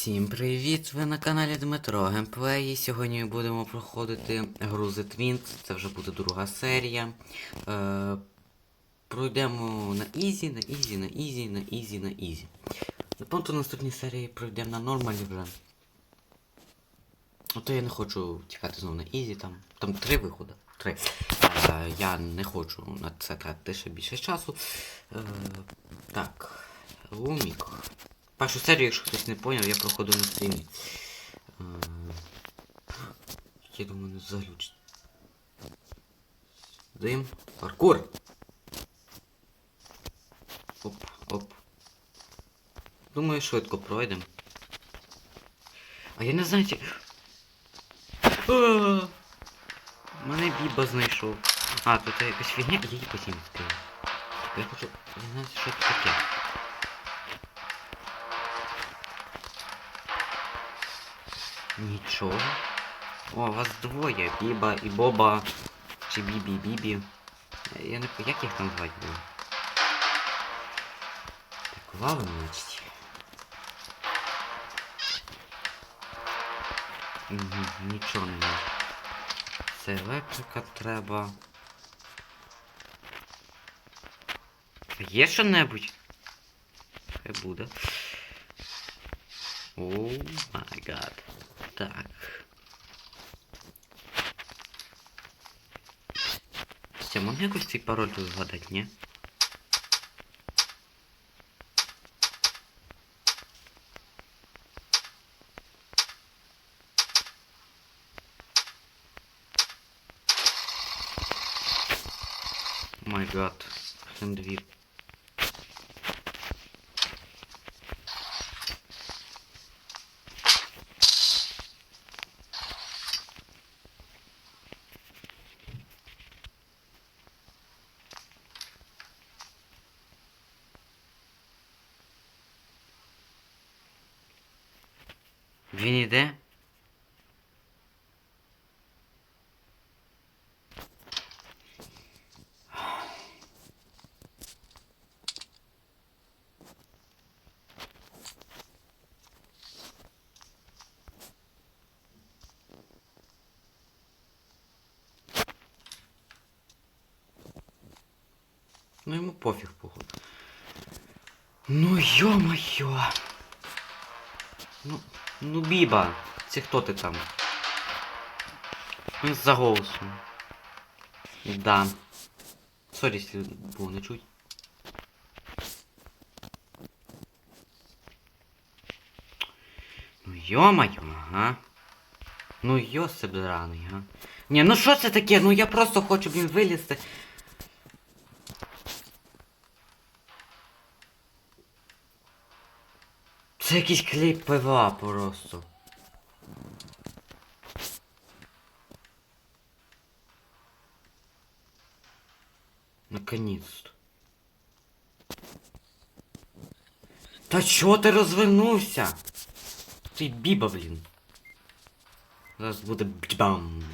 Всім привіт! Ви на каналі Дмитро Геймплей. І Сьогодні ми будемо проходити гру The Twins. Це вже буде друга серія. Е, пройдемо на Ізі, на Ізі, на Ізі, на Ізі, на Ізі. Напевно, наступній серії пройдемо на нормалі вже. Ото я не хочу тікати знову на Ізі, там. Там три виходи. Три. Е, я не хочу на це тратити ще більше часу. Е, так. Лумік. Першу серію, якщо хтось не поняв, я проходив на стрімі. Е, Я думаю, не заглючить. Дим. Паркур! Оп, оп. Думаю, швидко пройдемо. А я не знаю, чи... Мене Біба знайшов. А, тут якась фігня, я її потім відкрию. Я хочу дізнатися, що це таке. Нічого. О, вас двоє. Біба і Боба. Чи Бібі і Бібі. Я не пам'ятаю, як їх там звати було. Так, лава, значить. Угу, нічого нема. Це електрика треба. Є що-небудь? Хай буде. О май гад. Так. Це можна якось цей пароль тут згадати, ні? Май гад. Хендвір. Ну ему пофиг, походу. Ну ё-моё! Ну, ну Біба, це хто ти там? Він за голосом. Да. Сорі, якщо було не чуть. Ну йо-моё, ага. Ну йосип драний, га. Ні, ну що це таке? Ну я просто хочу, блін, вилізти. Це якийсь кліп ПВА просто. Наконец-то. Та чого ти розвернувся? Ти біба, блін. Зараз буде бам.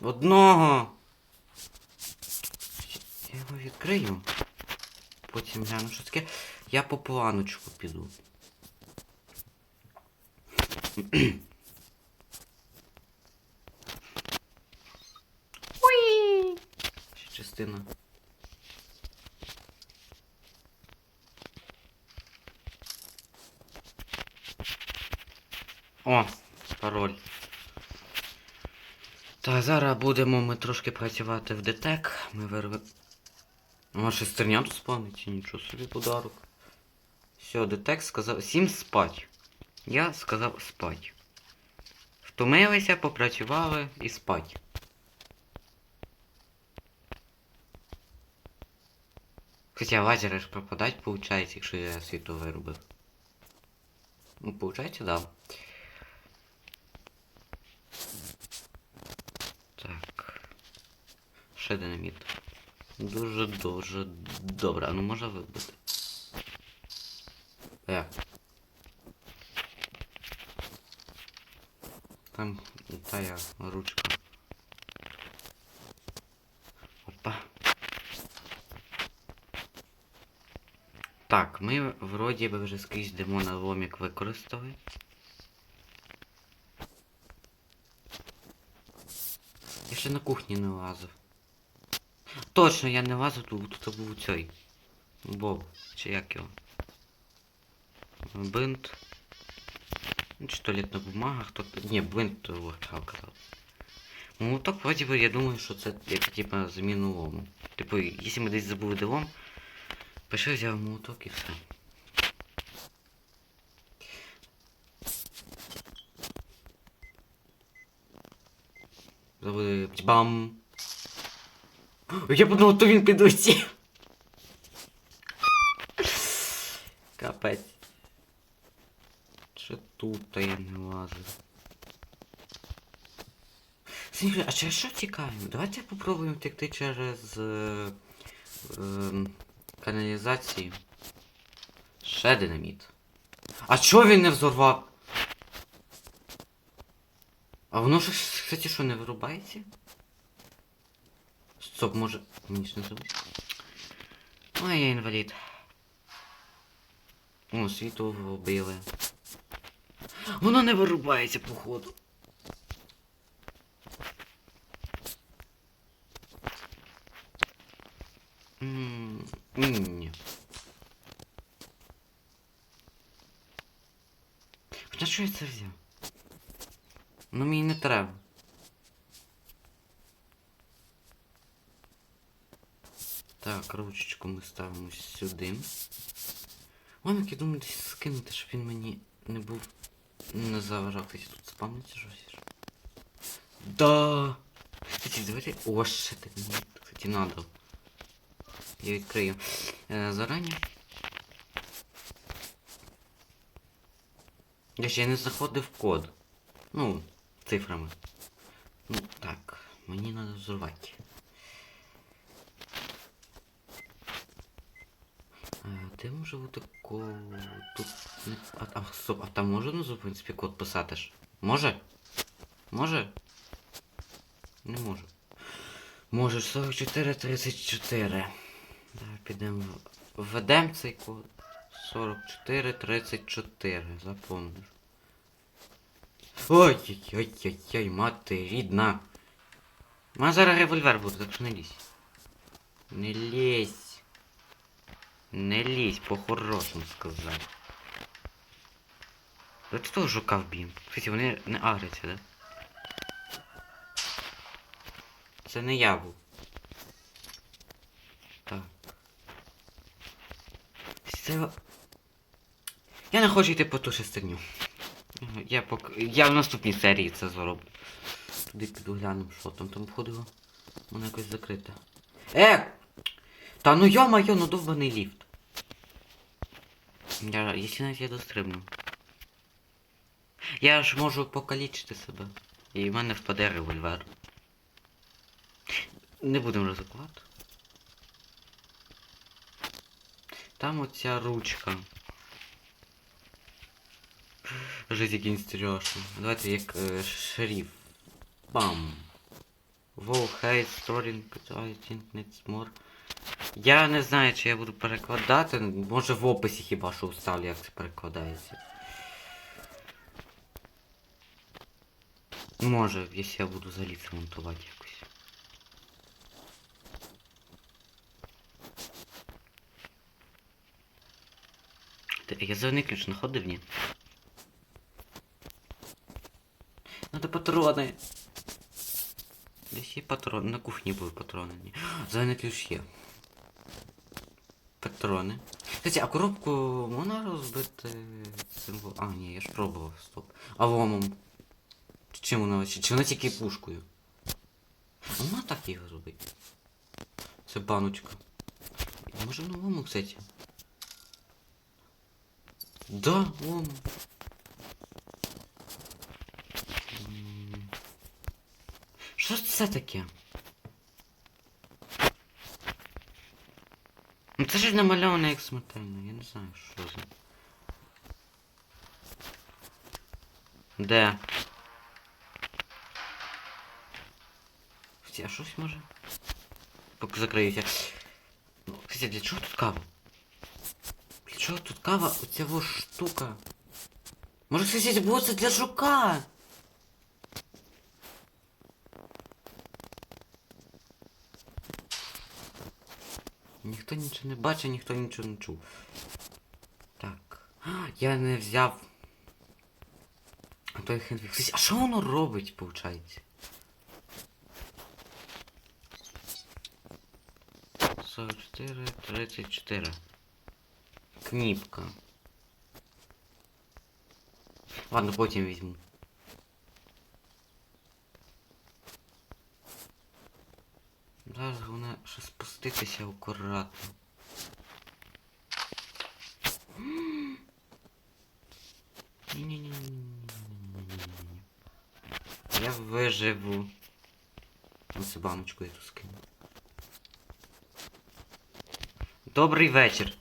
Одного. Я його відкрию. Потім гляну, що таке. Я по планочку піду. Уї! Ще частина. О, пароль. Так, зараз будемо ми трошки працювати в ДТЕК. Ми вирвемо. О, шестерня тут спавнить, нічого собі подарок. Все, детект сказав. Всім спать. Я сказав спать. Втомилися, попрацювали і спать. Хоча лазери ж пропадать, получається, якщо я світло виробив. Ну, получається, да. Так. Ще динаміт. Дуже-дуже добре. Ну можна вибити. Е. Там тая ручка. Опа. Так, ми вроді би вже скрізь демона ломік використали. Я ще на кухні не лазив. Точно, я не лазив, тут, тут був цей. Боб, чи як його? Бинт. Ну, Чи туалетна бумага, хто. Ні, бинт то вивчав казав. Ну так вроді би я думаю, що це як типа заміну лому. Типу, якщо ми десь забули де лом, пішли взяв молоток і все. Забули. Бам! Я подумав, то він підлетів. Капець. Що тут то я не лазив? Слухай, а через що тікаємо? Давайте попробуємо втекти через е, е, каналізацію. Ще динаміт. А чого він не взорвав? А воно ж, кстати, що не вирубається? Стоп, може. Ж не забути. Ой, я інвалід. О, світло вбили. Воно не вирубається, походу. М. Хоча що я це взяв? Ну мені не треба. Так, ручечку ми ставимо сюди. Ламик, я думаю, десь скинути, щоб він мені не був. Не заважав десь тут спамиться щось. Да! Кстати, давайте. О, ще ти мені, кстати, надо. Я відкрию. Е, зарані. Я ще не заходив в код. Ну, цифрами. Ну, так, мені треба взорвати. Е, Де може бути код? Тут. А, а, стоп, а там може ну, в принципі, код писати ж? Може? Може? Не може. Може, 4434. Давай підемо. Введемо цей код. 4434, запомниш. Ой-ой-ой-ой, мати рідна. У мене зараз револьвер буде, так що не лізь. Не лізь. Не лізь, по-хорошому сказав. Давайте того жука вб'ємо. Кстати, вони не агряться, да? Це не я був. Так. Це... Я не хочу йти по ту шестерню. Я пок... Я в наступній серії це зроблю. Туди піду глянемо, що там там входило. Воно якось закрите. Е! Та ну йо-моє, ну довбаний ліфт. Я, якщо навіть я дострибну. Я ж можу покалічити себе. І в мене впаде револьвер. Не будемо ризикувати. Там оця ручка. Жить який страшно. Давайте як е, шериф. Бам. Wow, hate, storing, I think needs. Я не знаю, чи я буду перекладати. Може в описі хіба що вставлю, як це перекладається. Може, якщо я буду взагалі це монтувати якось. Я зелений ключ знаходив, ні? Надо патрони. Десь є патрони. На кухні були патрони. Зелений ключ є. Патрони. Кстати, а коробку можна розбити символ. А, ні, я ж пробував, стоп. А ломом. Чи Чим вона чи, чи вона тільки пушкою? А можна так його зробити? Це баночка. Може на лому, кстати. Да, лом. М. Що це таке? Це ж намальовано як смертельно, я не знаю, що за. Де? Хотя щось може? Поки закриюся. Ну, кстати, для чого тут кава? Що тут кава? Оця во штука. Може було це для жука? Ніхто нічого не бачив, ніхто нічого не чув. Так. Я не взяв. А той хендвік. А що воно робить, виходить? 44, 34. Кніпка. Ладно, потім візьму. Зараз головне ще спуститися акуратно. Ні-ні-ні-ні-ні-ні-ні-ні. Я виживу. Ось баночку я тут скину. Добрий вечір.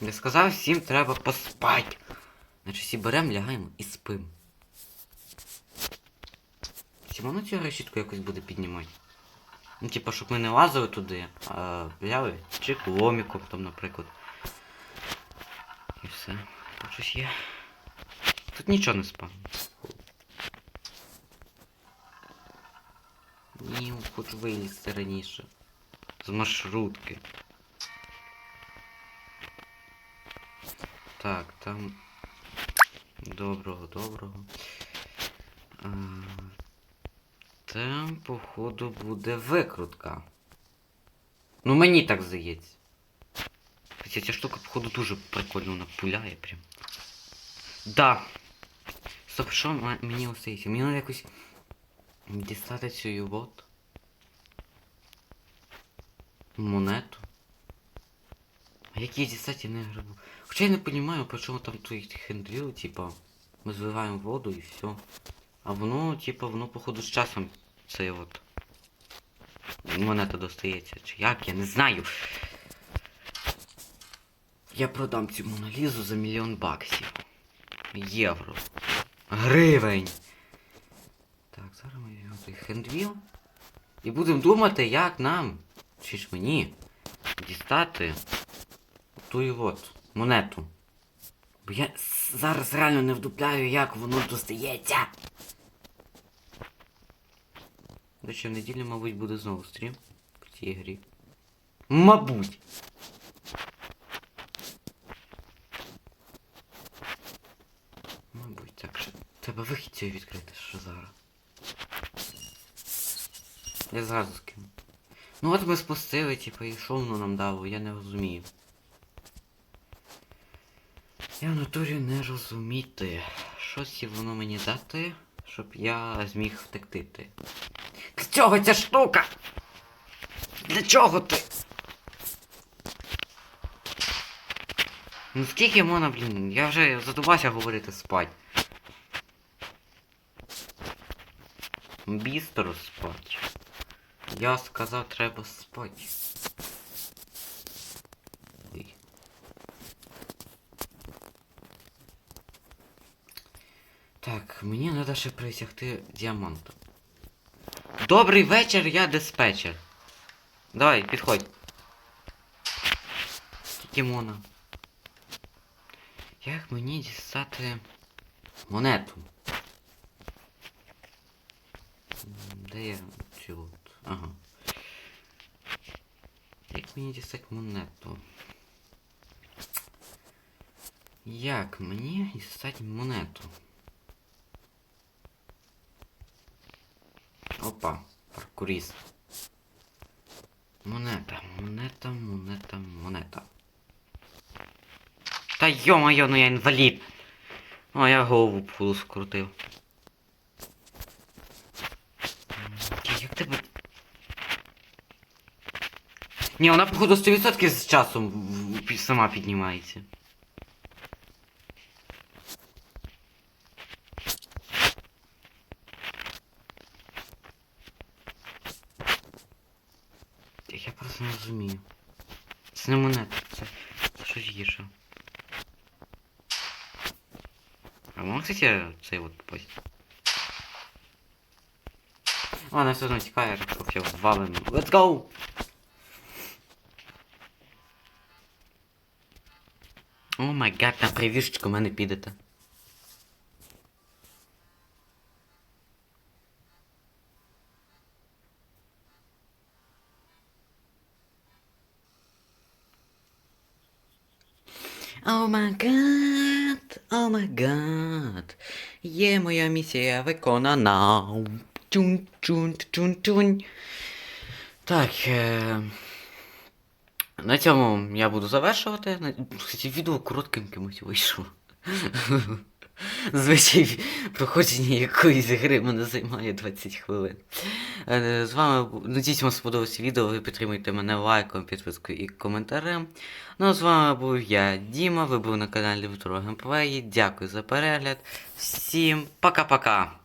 Я сказав, всім треба поспать. Значить всі берем, лягаємо і спим. Чи воно цю решітку якось буде піднімати? Ну, типа, щоб ми не лазили туди, а взяли чи ломіком там, наприклад. І все. Тут щось є. Тут нічого не спав. Ні, хочу вилізти раніше. З маршрутки. Так, там. Доброго, доброго. Там, походу, буде викрутка. Ну мені так здається. Хоча ця штука, походу, дуже прикольно вона прям. Да. Стоп, що мені остається? Мені треба якось дістати цю вот. Монету. А як її дістати, я не грибу. Хоча я не розумію, по чому там той хендріл, типа, ми зливаємо воду і все. А воно, типа, воно, походу, з часом це от. Монета достається. Чи як, я не знаю. Я продам цю монолізу за мільйон баксів. Євро. Гривень. Так, зараз ми візьмемо той хендвіл. І будемо думати, як нам, чи ж мені, дістати ту от монету. Бо я зараз реально не вдупляю, як воно достається. До речі, в неділю, мабуть, буде знову стрім по цій грі. Мабуть. Мабуть, так що треба вихід цього відкрити, що зараз. Я зразу скину. Ну от ми спустили, типу, і що воно нам дало, я не розумію. Я в натурі не розуміти. Щось воно мені дати, щоб я зміг втекти. Чого ця штука? Для чого ти? Ну скільки можна, блін, я вже задумався говорити спать. Бістро спать. Я сказав, треба спати. Ой. Так, мені треба ще присягти діамантом. Добрий вечір, я диспетчер. Давай, підходь. Кікімона. Як мені дістати монету? Де я цю? Ага. Як мені дістати монету? Як мені дістати монету? Опа, паркуріст. Монета, монета, монета, монета. Та йо-моє, ну я інвалід. О, я голову пулу скрутив. Як тебе. Ні, вона походу 100% з часом сама піднімається. Я просто не розумію. Це не монета, це, це щось гірше. А можна, кстати, цей от попасть? Ладно, все одно тікає, все валим. Let's go! О май гад, на прев'юшечку мене підете. О май гад, о май гад. Є моя місія виконана. Тюнь, тюнь, тюнь. Так. Е... На цьому я буду завершувати. Кстати, відео коротким кимось вийшло. Звичай проходження якоїсь гри мене займає 20 хвилин. Е, З вами надіюсь, вам сподобалось відео. Ви підтримуйте мене лайком, підпискою і коментарем. Ну а з вами був я, Діма. Ви були на каналі Вітро Геймплеї. Дякую за перегляд. Всім пока-пока!